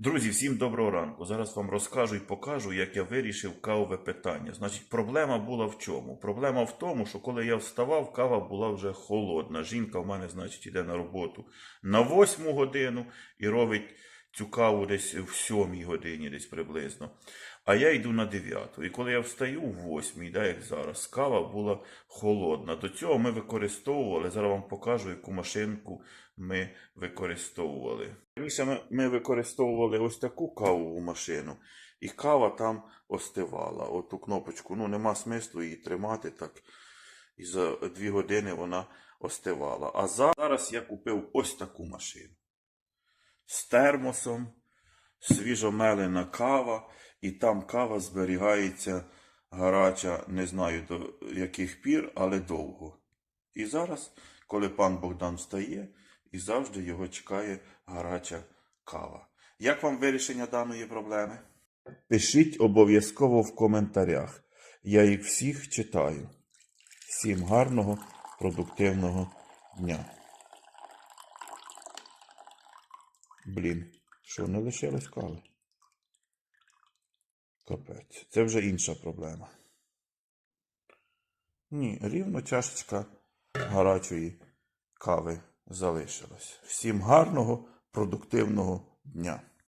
Друзі, всім доброго ранку. Зараз вам розкажу і покажу, як я вирішив кавове питання. Значить, проблема була в чому? Проблема в тому, що коли я вставав, кава була вже холодна. Жінка в мене, значить, іде на роботу на 8 годину і робить цю каву десь в 7 годині, десь приблизно. А я йду на 9. І коли я встаю в 8, да, як зараз, кава була холодна. До цього ми використовували, зараз вам покажу, яку машинку ми використовували. Раніше ми, використовували ось таку кавову машину, і кава там остивала. Оту кнопочку, ну нема смислу її тримати так. І за дві години вона остивала. А зараз я купив ось таку машину. З термосом, свіжомелена кава, і там кава зберігається гаряча, не знаю до яких пір, але довго. І зараз, коли пан Богдан встає, і завжди його чекає гаряча кава. Як вам вирішення даної проблеми? Пишіть обов'язково в коментарях. Я їх всіх читаю. Всім гарного, продуктивного дня. Блін, що не лишилось кави? Капець. Це вже інша проблема. Ні, рівно чашечка гарячої кави залишилась. Всім гарного, продуктивного дня.